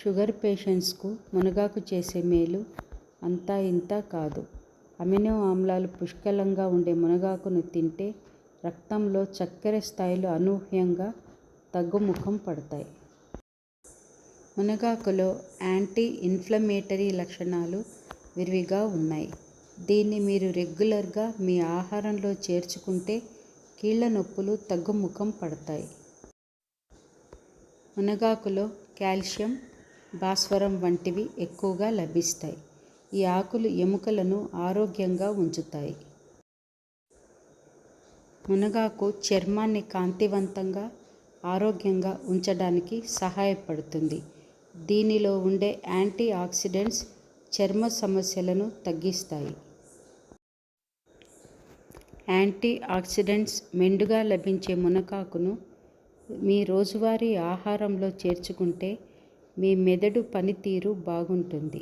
Sugar పేషెంట్స్కు మునగాకు చేసే మేలు అంతా ఇంతా కాదు. అమినో ఆమ్లాలు పుష్కలంగా ఉండే మునగాకును తింటే రక్తంలో చక్కెర స్థాయిలు అనూహ్యంగా తగ్గుముఖం పడతాయి. మునగాకులో యాంటీ ఇన్ఫ్లమేటరీ లక్షణాలు విరివిగా ఉన్నాయి. దీన్ని మీరు రెగ్యులర్గా మీ ఆహారంలో చేర్చుకుంటే కీళ్ళ నొప్పులు తగ్గుముఖం పడతాయి. మునగాకులో కాల్షియం భాస్వరం వంటివి ఎక్కువగా లభిస్తాయి. ఈ ఆకులు ఎముకలను ఆరోగ్యంగా ఉంచుతాయి. మునగాకు చర్మాన్ని కాంతివంతంగా ఆరోగ్యంగా ఉంచడానికి సహాయపడుతుంది. దీనిలో ఉండే యాంటీ ఆక్సిడెంట్స్ చర్మ సమస్యలను తగ్గిస్తాయి. యాంటీ ఆక్సిడెంట్స్ మెండుగా లభించే మునగాకును మీ రోజువారీ ఆహారంలో చేర్చుకుంటే మీ మెదడు పనితీరు బాగుంటుంది.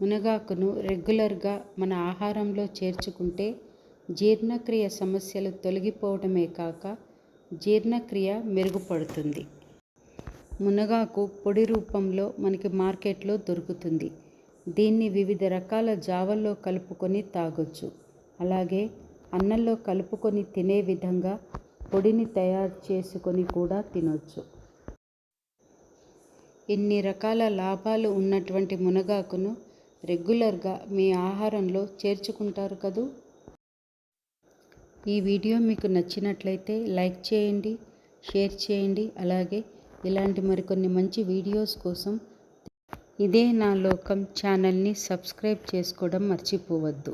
మునగాకును రెగ్యులర్గా మన ఆహారంలో చేర్చుకుంటే జీర్ణక్రియ సమస్యలు తొలగిపోవడమే కాక జీర్ణక్రియ మెరుగుపడుతుంది. మునగాకు పొడి రూపంలో మనకి మార్కెట్లో దొరుకుతుంది. దీన్ని వివిధ రకాల జావల్లో కలుపుకొని తాగొచ్చు. అలాగే అన్నంలో కలుపుకొని తినే విధంగా పొడిని తయారు చేసుకొని కూడా తినొచ్చు. ఇన్ని రకాల లాభాలు ఉన్నటువంటి మునగాకును రెగ్యులర్గా మీ ఆహారంలో చేర్చుకుంటారు కదూ? ఈ వీడియో మీకు నచ్చినట్లయితే లైక్ చేయండి షేర్ చేయండి అలాగే ఇలాంటి మరికొన్ని మంచి వీడియోస్ కోసం ఇదే నా లోకం ఛానల్ని సబ్స్క్రైబ్ చేసుకోవడం మర్చిపోవద్దు.